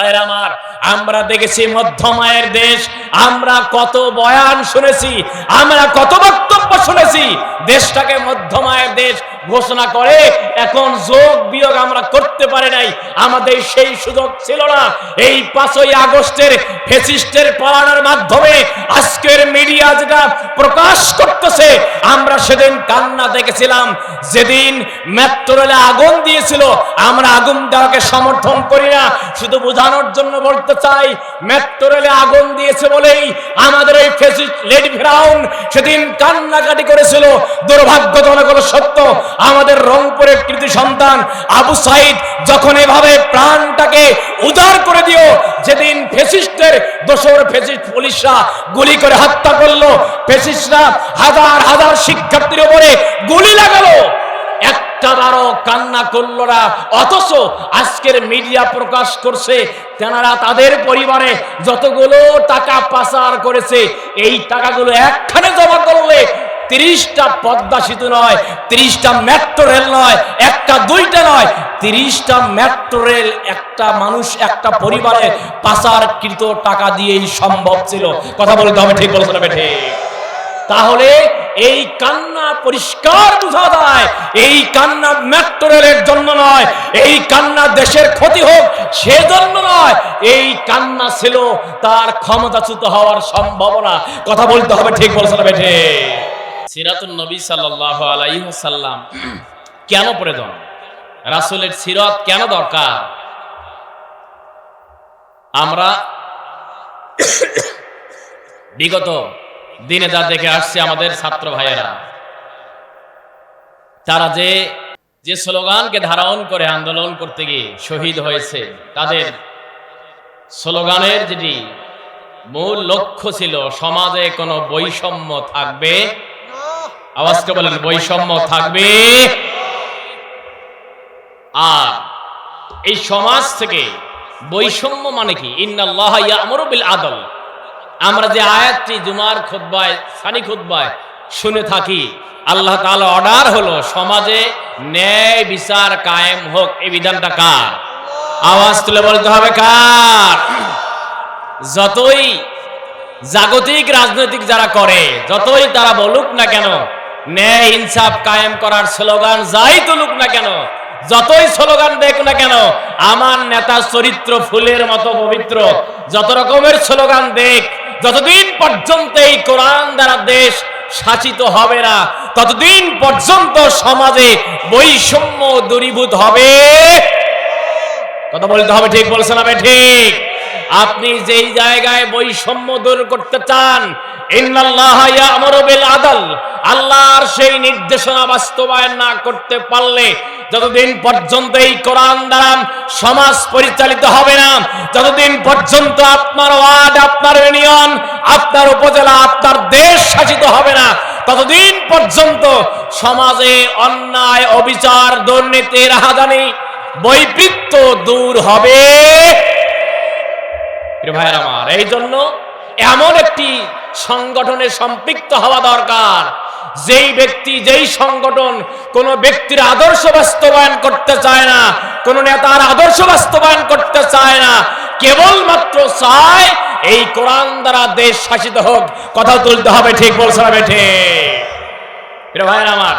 ভাইয়ের আমার আমরা দেখেছি মধ্যমায়ের দেশ আমরা কত বয়ান শুনেছি আমরা কত বক্তব্য শুনেছি দেশটাকে মধ্যমায়ের দেশ ঘোষণা করে, এখন যোগ বিয়োগ আমরা করতে পারি নাই। আমাদের সেই সুযোগ ছিল না। এই পাঁচই আগস্টের ফেসিস্টের পালানোর মাধ্যমে আজকের মিডিয়া যেটা প্রকাশ করতেছে, আমরা সেদিন কান্না দেখেছিলাম। যেদিন মেট্রো আগুন দিয়েছিল, আমরা আগুন দেওয়াকে সমর্থন করি না। শুধু বোঝানোর জন্য বলতে চাই মেট্রো আগুন দিয়েছে বলেই আমাদের এই ফেসিস্ট লেডি ফেরাউন সেদিন কান্নাকাটি করেছিল। দুর্ভাগ্যজনক হলো সত্য। আমাদের রংপুরের কৃতি সন্তান আবু সাইদ যখন এভাবে প্রাণটাকে উদার করে দিও, যেদিন ফেসিস্টের দোসর ফেসিস্ট পুলিশরা গুলি করে হত্যা করল, ফেসিস্টরা হাজার হাজার শিক্ষার্থীর উপরে গুলি লাগালো। কান্না করল অথচ আজকের মিডিয়া প্রকাশ করছে, তেনারা তাদের পরিবারে যতগুলো টাকা পাচার করেছে, এই টাকাগুলো একখানে জমা করলে তিরিশটা পদ্মা সেতু নয়, তিরিশটা মেট্রো রেল নয়, একটা দুইটা নয়, তিরিশটা মেট্রো রেল একটা মানুষ, একটা পরিবারে পাচারকৃত টাকা দিয়েই সম্ভব ছিল। কথা বলতে হবে, ঠিক বলছো না বেঠে তাহলে এই কান্না পরিষ্কার বোঝা যায়, এই কান্না মেট্রো রেলের জন্য নয়, এই কান্না দেশের ক্ষতি হোক সে সেজন্য নয়, এই কান্না ছিল তার ক্ষমতাচ্যুত হওয়ার সম্ভাবনা। কথা বলতে হবে, ঠিক বলছে না বেঠে সিরাতুল নবী সাল্লাল্লাহু আলাইহি ওয়াসাল্লাম কেন প্রয়োজন? রাসূলের সিরাত কেন দরকার? আমরা বিগত দিনে যা দেখে আসছে আমাদের ছাত্র ভাইয়েরা, তারা যে যে স্লোগানকে ধারণ করে আন্দোলন করতে গিয়ে শহীদ হয়েছে, তাদের স্লোগানের যেটি মূল লক্ষ্য ছিল, সমাজে কোনো বৈষম্য থাকবে আওয়াজকে বলেন, বৈষম্য থাকবে। আর এই সমাজ থেকে বৈষম্য মানে কি? ইন্নাল্লাহ আদল। আমরা যে আয়াতটি জুমার খুতবায়, সানি খুতবায় শুনে থাকি, আল্লাহ তাআলা অর্ডার হলো, সমাজে ন্যায় বিচার কায়েম হোক, এই বিধানটা কার? আওয়াজ তুলে বলতে হবে কার? যতই জাগতিক রাজনৈতিক যারা করে, যতই তারা বলুক না কেন ন্যায় ইনসাফ কায়েম করার স্লোগান যাই তুলুক না কেন, যতই স্লোগান দেখ না কেন, আমার নেতা চরিত্র ফুলের মতো পবিত্র। যত রকমের স্লোগান দেখ, যতদিন পর্যন্ত এই কোরআন দ্বারা দেশ শাসিত হবে না, ততদিন পর্যন্ত সমাজে বৈষম্য দূরীভূত হবে। কথা বলতে হবে ঠিক বলছেন আমি ঠিক। আপনি যেই জায়গায় বৈষম্য দূর করতে চান, ইন্নাল্লাহ ইয়ামুরু আল্লাহর সেই নির্দেশনা বাস্তবায়ন না করতে পারলে যতদিন পর্যন্ত এই কোরআন দ্বারা সমাজ পরিচালিত হবে না, যতদিন পর্যন্ত আপনার ওয়ার্ড, আপনার ইউনিয়ন, আপনার উপজেলা, আপনার দেশ শাসিত হবে না, ততদিন পর্যন্ত সমাজে অন্যায়, অবিচার দুর্নীতি রাহাজানি বৈপৃত্য দূর হবে। ভাইয়ের আমার এই জন্য এমন একটি সংগঠনে সম্পৃক্ত হওয়া দরকার। যেই ব্যক্তি, যেই সংগঠন কোন ব্যক্তির আদর্শ বাস্তবায়ন করতে চায় না, কোন নেতার আদর্শ বাস্তবায়ন করতে চায় না, কেবলমাত্র চায় এই কোরআন দ্বারা দেশ শাসিত হোক। কথা তুলতে হবে, ঠিক বলছে না বেঠে? ভাইয়ের আমার,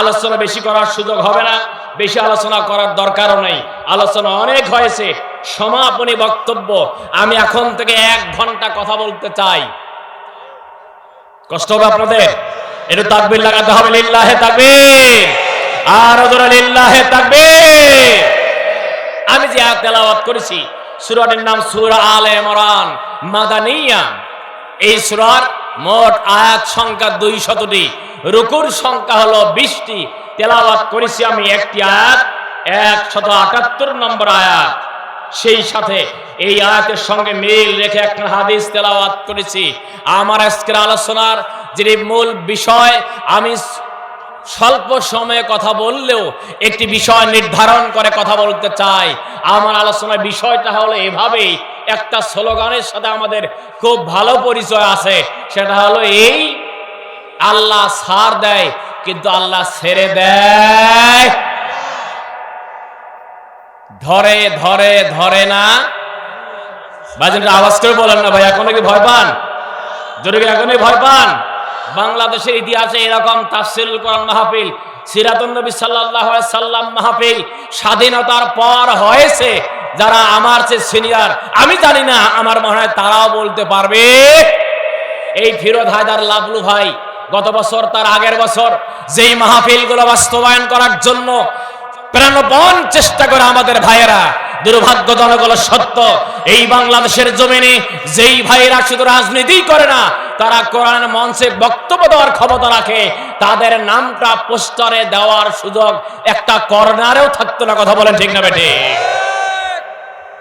আলোচনা বেশি করার সুযোগ হবে না, বেশি আলোচনা করার দরকারও নেই। আলোচনা অনেক হয়েছে, সমাপনী বক্তব্য, আমি এখন থেকে এক ঘণ্টা কথা বলতে চাই। কষ্ট হবে আপনাদের? একটু তাকবির লাগাতে হবে, লিল্লাহে তাকবীর। আর ওদরা লিল্লাহে তাকবীর। আমি যে আয়াত তেলাওয়াত করেছি, সূরাটির নাম সূরা আলে ইমরান, মাদানিয়া। এই সূরার মোট আয়াত সংখ্যা দুই শতটি, রুকুর সংখ্যা হলো বিশটি। তেলাওয়াত করেছি আমি একটি আয়াত একশত আটাত্তর নম্বর আয়াত। সেই সাথে এই আয়াতের সঙ্গে মিল রেখে একটা হাদিস তেলাওয়াত করেছি। আমার আজকের আলোচনার যে মূল বিষয়, আমি স্বল্প সময়ে কথা বললেও একটি বিষয় নির্ধারণ করে কথা বলতে চাই। আমার আলোচনার বিষয়টা হলো এভাবেই একটা স্লোগানের সাথে আমাদের খুব ভালো পরিচয় আছে। সেটা হলো এই, আল্লাহ সার দেয়, কিন্তু আল্লাহ ছেড়ে দেয়। ধরে ধরে ধরে না। বাজেটের আওয়াজ করে বলেন না ভাই, এখনও কি ভয় পান? জোরে কি এখনই ভয় পান? বাংলাদেশের ইতিহাসে এরকম তাফসিরুল কোরআন মাহফিল, সিরাতুন নবী সাল্লাল্লাহু আলাইহি সাল্লাম মাহফিল স্বাধীনতার পর হয়েছে। যারা আমার চেয়ে সিনিয়র, আমি জানি না, আমার মনে হয় তারাও বলতে পারবে। এই ফিরোজ হায়দার লাভলু ভাই, গত বছর, তার আগের বছর, যেই মাহফিলগুলো বাস্তবায়ন করার জন্য প্রাণপণ চেষ্টা করে আমাদের ভাইয়েরা। দুর্ভাগ্যজনক হলো সত্য, এই বাংলাদেশের জমিনে যেই ভাইয়েরা শুধু রাজনীতি করে না, তারা কোরআনের মঞ্চে বক্তব্য দেওয়ার ক্ষমতা রাখে। তাদের নামটা পোস্টারে দেওয়ার সুযোগ একটা কর্নারেও থাকতো না, কথা বলেন ঠিক না বেটে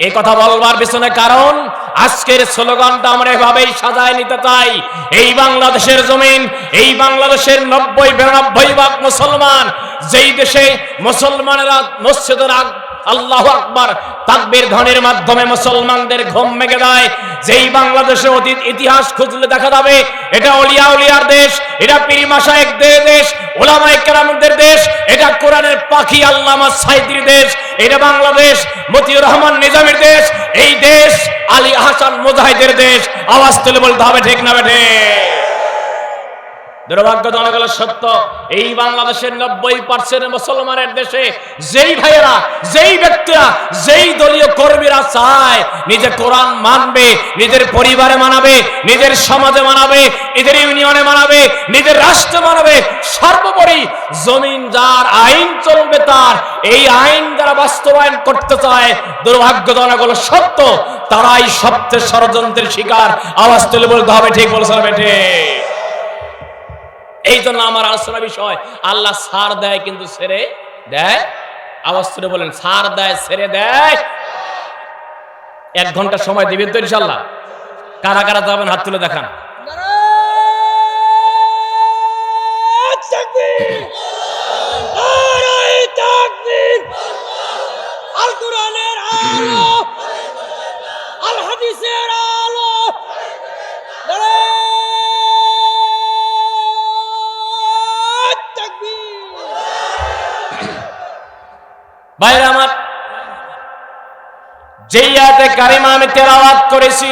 এই কথা বলবার পিছনে কারণ আজকের স্লোগানটা আমরা এভাবেই সাজায় নিতে চাই। এই বাংলাদেশের জমিন, এই বাংলাদেশের নব্বই, বিরানব্বই ভাগ মুসলমান। যেই দেশে মুসলমানেরা মসজিদের আগ- আল্লাহ আকবার তাকবীর ধ্বনির মাধ্যমে মুসলমানদের ঘুম মেগে দেয়। যেই বাংলাদেশে অতীত ইতিহাস খুঁজলে দেখা যাবে, এটা অলিয়া উলিয়ার দেশ, এটা পীর মাসায়েকদের দেশ, ওলামায়ে কেরামদের দেশ, এটা কোরআনের পাখি আল্লামা সাইদির দেশ, এটা বাংলাদেশ, মতিউর রহমান নিজামের দেশ, এই দেশ আলী হাসান মুজাহিদের দেশ। আওয়াজ তুলে বলতে হবে, ঠিক না বেঠে দুর্ভাগ্যজনক হলো সত্য। এই বাংলাদেশের নব্বই পার্সেন্ট মুসলমানের দেশে যেই ভাইয়েরা, যেই ব্যক্তিরা, যেই দলীয় কর্মীরা চায়, নিজে কোরআন মানবে, নিজের পরিবারে মানাবে, নিজের সমাজে মানাবে, নিজের ইউনিয়নে মানাবে, নিজের রাষ্ট্রে মানাবে, সর্বোপরি জমিন যার আইন চলবে তার, এই আইন যারা বাস্তবায়ন করতে চায়, দুর্ভাগ্যজনক হলো সত্য। তারাই সবচেয়ে ষড়যন্ত্রের শিকার। আওয়াজ তুলে বলতে হবে, ঠিক বলছে বেঠে। এই জন্য আমার আলোচনা বিষয়, আল্লাহ সার দেয় কিন্তু ছেড়ে দেয়। আওয়াজ করে বলেন, সার দেয়, ছেড়ে দেয়। এক ঘণ্টা সময় দিবেন তো ইনশাল্লাহ। কারা কারা যাবেন হাত তুলে দেখান। যেই আয়াতে কারিমা আমি তেলাওয়াত করেছি,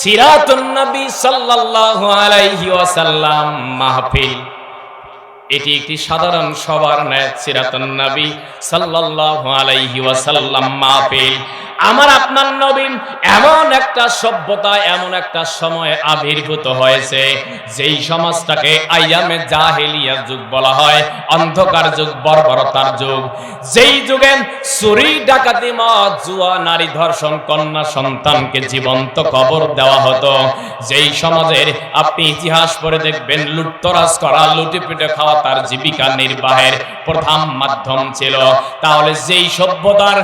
সিরাতুন নবী সাল্লাল্লাহু আলাইহি ওয়াসাল্লাম মাহফিল। এটি একটি সাধারণ সবার ন্যায়, সিরাতুন নবী সাল্লাল্লাহু আলাইহি ওয়াসাল্লাম মাহফিল। আমার আপনার নবী এমন একটা সভ্যতা, এমন একটা সময় আবির্ভূত হয়েছে, যেই সমাজটাকে আইয়ামে জাহেলিয়া যুগ বলা হয়, অন্ধকার যুগ, বর্বরতার যুগ। যেই যুগে চুরি, ডাকাতি, মদ, জুয়া, নারী ধর্ষণ, কন্যা সন্তানকে জীবন্ত কবর দেওয়া হতো। যেই সমাজের আপনি ইতিহাস পড়ে দেখবেন, লুটতরাজ করা, লুটিপিটে খাওয়া তার জীবিকা নির্বাহের প্রধান মাধ্যম ছিল। তাহলে যেই সভ্যতার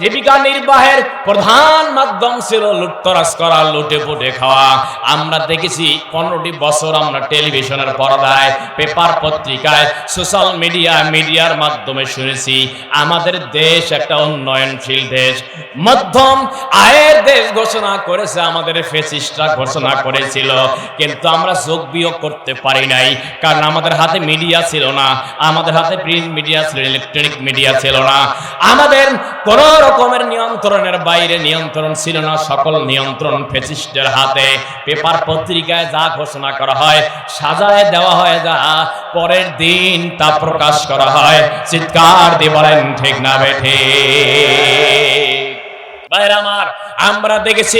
জীবিকা নির্বাহের প্রধান মাধ্যম ছিল লুটতরাজ করা, লুটে পুটে খাওয়া। আমরা দেখেছি পনেরোটি বছর আমরা টেলিভিশনের পর্দায়, পেপার পত্রিকায়, সোশ্যাল মিডিয়া, মিডিয়ার মাধ্যমে শুনেছি, আমাদের দেশ একটা উন্নয়নশীল দেশ। মধ্যম আয়ের দেশ ঘোষণা করেছে, আমাদের ফেসিস্টরা ঘোষণা করেছিল, কিন্তু আমরা যোগ বিয়োগ করতে পারি নাই, কারণ আমাদের হাতে মিডিয়া ছিল না, আমাদের হাতে প্রিন্ট মিডিয়া ছিল, ইলেকট্রনিক মিডিয়া ছিল না। আমাদের কোন রকমের নিয়ন্ত্রণের বাইরে নিয়ন্ত্রণ ছিল না, সকল নিয়ন্ত্রণ ফেসিস্টের হাতে। পেপার পত্রিকায় যা ঘোষণা করা হয়, সাজায় দেওয়া হয় যা পরের দিন তা প্রকাশ করা হয়। চিৎকার দিয়ে বলেন, ঠিক না বেঠে ভাইরা আমার, আমরা দেখেছি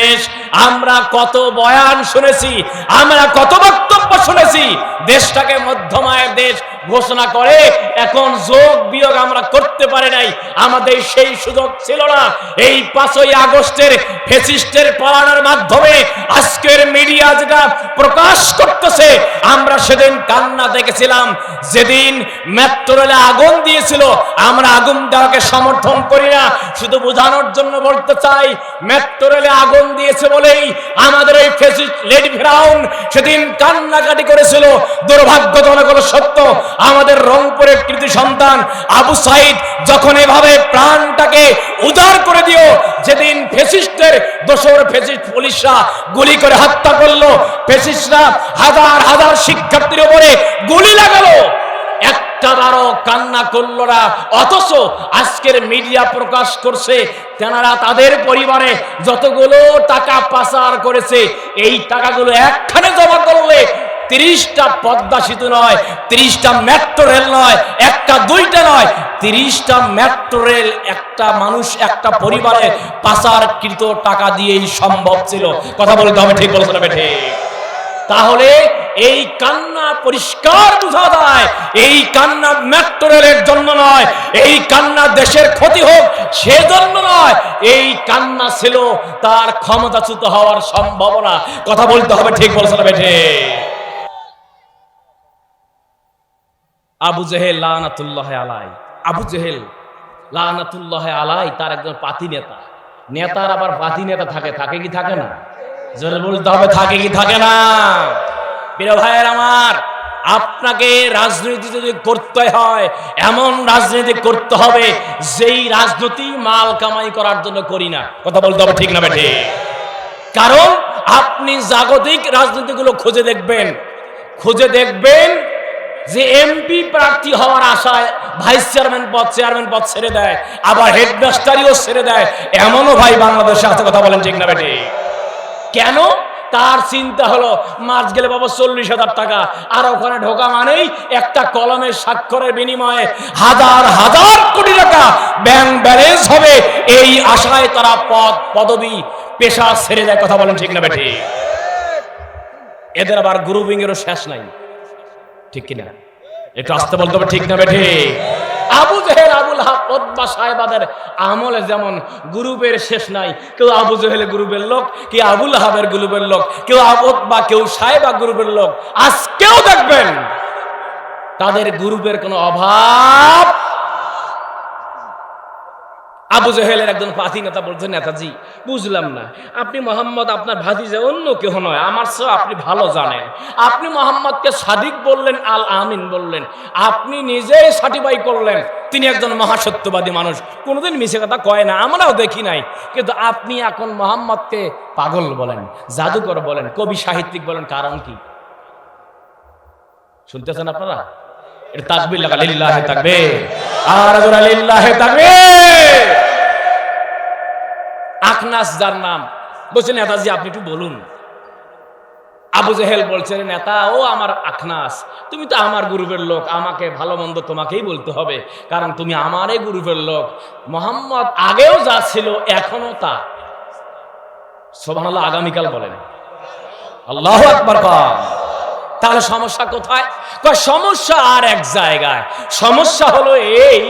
দেশ, আমরা কত বয়ান শুনেছি, আমরা কত বক্তব্য শুনেছি, দেশটাকে মধ্যমায়ের দেশ ঘোষণা করে এখন যোগ বিয়োগ আমরা করতে পারি নাই। আমাদের সেই সুযোগ ছিল না। এই পাঁচই আগস্টের ফেসিস্টের পালানোর মাধ্যমে আজকের যেটা প্রকাশ করতেছে। আমরা সেদিন কান্না দেখেছিলাম। যেদিন মেট্রো আগুন দিয়েছিল, আমরা আগুন দেওয়াকে সমর্থন করি না। শুধু বোঝানোর জন্য বলতে চাই আগুন দিয়েছে বলেই আমাদের এই লেডি ফেরাউন সেদিন কান্নাকাটি করেছিল। দুর্ভাগ্যজনক হলো সত্য, আমাদের রংপুরের কৃতি সন্তান আবু সাইদ যখন এভাবে প্রাণটাকে উজাড় করে দিও, যেদিন ফেসিস্টের দোসর ফেসিস্ট পুলিশরা গুলি করে হত্যা করল ফেসিস্টরা হাজার হাজার শিক্ষার্থীর উপরে গুলি লাগালো। কান্না করল অথচ আজকের মিডিয়া প্রকাশ করছে তাদের পরিবারে যতগুলো টাকা পাচার করেছে, এই টাকাগুলো একখানে জমা করলে তিরিশটা পদ্মা সেতু নয়, তিরিশটা মেট্রো রেল নয়, একটা দুইটা নয়, তিরিশটা মেট্রো রেল একটা মানুষ, একটা পরিবারে পাচারকৃত টাকা দিয়েই সম্ভব ছিল। কথা বলতে হবে, ঠিক বলছো না বেঠে তাহলে এই কান্না পরিষ্কার বোঝা যায়, এই কান্না মেট্রো রেলের জন্য নয়, এই কান্না দেশের ক্ষতি হোক সেজন্য নয়, এই কান্না ছিল তার ক্ষমতাচ্যুত হওয়ার সম্ভাবনা। কথা বলতে হবে, ঠিক বলছো না বেঠে আবু জেহেল লানাতুল্লাহ আলাই। আবু জেহেল লানাতুল্লাহ আলাই, তার একজন পাতি নেতা। নেতার আবার পাতি নেতা থাকে থাকে কি থাকে না? জোরে বলতে হবে, থাকে কি থাকে না? প্রিয় ভাইয়ের আমার, আপনাকে রাজনীতি যদি করতে হয়, এমন রাজনীতি করতে হবে, যেই রাজনীতি মাল কামাই করার জন্য করি না। কথা বলতে হবে ঠিক না বেঠে কারণ আপনি জাগতিক রাজনীতিগুলো খুঁজে দেখবেন। খুঁজে দেখবেন যে এমপি প্রার্থী হওয়ার আশায় ভাইস চেয়ারম্যান পদ চেয়ারম্যান পদ ছেড়ে দেয়, আবার হেডমাস্টারিও ছেড়ে দেয়, এমনও ভাই বাংলাদেশে আছে, কথা বলেন ঠিক না বেটে? কেন? তার চিন্তা হলো মাস গেলে বাবা চল্লিশ হাজার টাকা, আর ওখানে ঢোকা মানেই একটা কলমের স্বাক্ষরের বিনিময়ে হাজার হাজার কোটি টাকা ব্যাংক ব্যালেন্স হবে, এই আশায় তারা পদ, পদবি, পেশা ছেড়ে দেয়, কথা বলেন ঠিক না বেঠে এদের আবার গ্রুপিং এরও শেষ নাই। ঠিক কিনা? এটা আসতে বলতে হবে ঠিক না বেঠে আবু জেহেল, আবুল হাববা সাহেবাদের আমলে যেমন গ্রুপের শেষ নাই, কেউ আবু জেহেল গ্রুপের লোক, কেউ আবুল হাবের গ্রুপের লোক, কেউ আবদ বা কেউ সাহেবা গ্রুপের লোক, আজকেও দেখবেন তাদের গ্রুপের কোনো অভাব আবু জেহেলের একজন পাতি নেতা বলছে, নেতাজি, বুঝলাম না। আপনি মোহাম্মদ, আপনার ভাতিজা অন্য কেহ নয়। আমার চেয়েও আপনি ভালো জানেন। আপনি মোহাম্মদকে সাদিক বললেন, আল আমিন বললেন। আপনি নিজেই সার্টিফাই করলেন। তিনি একজন মহাসত্যবাদী মানুষ। কোনোদিন মিশে কথা কয় না, আমরাও দেখি নাই। কিন্তু আপনি এখন মোহাম্মদকে পাগল বলেন, জাদুকর বলেন, কবি সাহিত্যিক বলেন, কারণ কি? শুনতেছেন আপনারা? এটা তাকবির লাগা থাকবে আর জোরা আখনাস যার নাম। বলছেন নেতাজি, আপনি একটু বলুন। আবু জেহেল বলছেন নেতা, ও আমার আখনাস তুমি তো আমার গ্রুপের লোক। আমাকে ভালো মন্দ তোমাকেই বলতে হবে। কারণ তুমি আমারই গ্রুপের লোক। মোহাম্মদ আগেও যা ছিল, এখনও তা। সোভান আগামীকাল বলেন। আল্লাহ আকবর কর। তাহলে সমস্যা কোথায়? কয়, সমস্যা আর এক জায়গায়। সমস্যা হলো এই,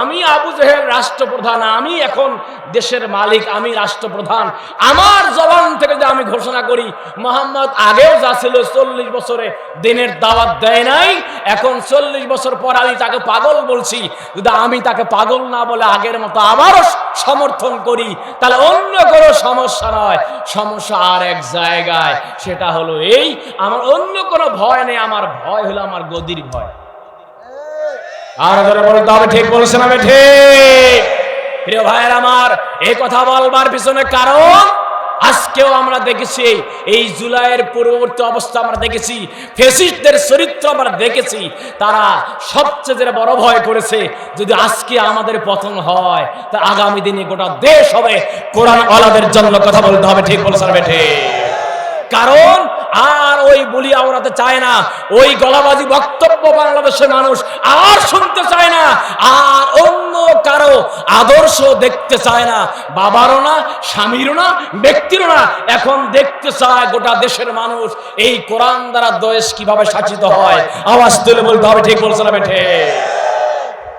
আমি আবু জেহেল রাষ্ট্রপ্রধান, আমি এখন দেশের মালিক, আমি রাষ্ট্রপ্রধান। আমার জবান থেকে যে আমি ঘোষণা করি, মোহাম্মদ আগেও যা ছিল চল্লিশ বছরে দিনের দাওয়াত দেয় নাই, এখন চল্লিশ বছর পর আমি তাকে পাগল বলছি। যদি আমি তাকে পাগল না বলে আগের মতো আবারও সমর্থন করি, তাহলে অন্য কোনো সমস্যা নয়। সমস্যা আর এক জায়গায়, সেটা হলো এই, আমার অন্য কোনো ভয় নেই আমার ভয় হলো আমার গদির ভয়। আর ধরে বলতে হবে ঠিক বলছেন আমি ঠিক। প্রিয় ভাইয়ের আমার এই কথা বলবার পিছনে কারণ আজকেও আমরা দেখেছি এই জুলাইয়ের পূর্ববর্তী অবস্থা আমরা দেখেছি ফেসিস্টদের চরিত্র আমরা দেখেছি তারা সবচেয়ে যেটা বড় ভয় করেছে যদি আজকে আমাদের পতন হয় তা আগামী দিনে গোটা দেশ হবে কোরআন আলাদের জন্য কথা বলতে হবে ঠিক বলছেন বেঠে কারণ আর ওই বলি আওড়াতে চায় না। ওই গলাবাজি বক্তব্য বাংলাদেশের মানুষ আর শুনতে চায় না, আর অন্য কারও আদর্শ দেখতে চায় না। বাবারও না, স্বামীরও না, ব্যক্তিরও না। এখন দেখতে চায় গোটা দেশের মানুষ, এই কোরআন দ্বারা দেশ কীভাবে শাসিত হয়? আওয়াজ তুলে বলতে হবে, ঠিক বলছে না বেঠে?